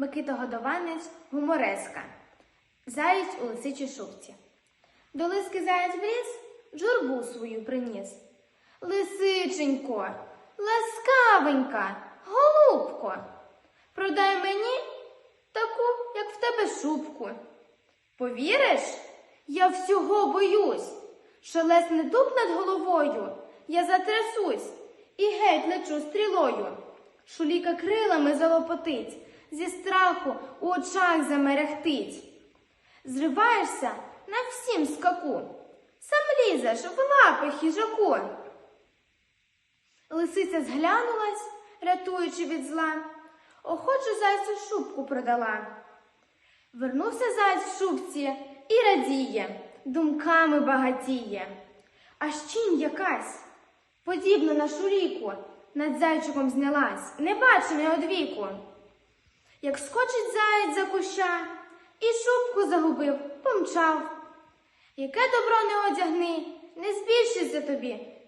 Микита Годованець гумореска. Заєць у лисичій шубці. До лиски заєць в ліс журбу свою приніс. Лисиченько, ласкавенька, голубко, продай мені таку, як в тебе шубку. Повіриш, я всього боюсь. Шелесне дуб над головою, я затрясусь і геть лечу стрілою. Шуліка крилами залопотить, зі страху у очах замерехтить. Зриваєшся на всім скаку, сам лізеш в лапи хижаку. Лисиця зглянулась, рятуючи від зла, охочу зайцю шубку продала. Вернувся заяць в шубці і радіє, думками багатіє. Аж чінь якась, подібна на шуріку, над зайчиком знялась, не небачений одвіку. Як скочить заєць за куща, і шубку загубив, помчав. Яке добро не одягни, не збільшиться тобі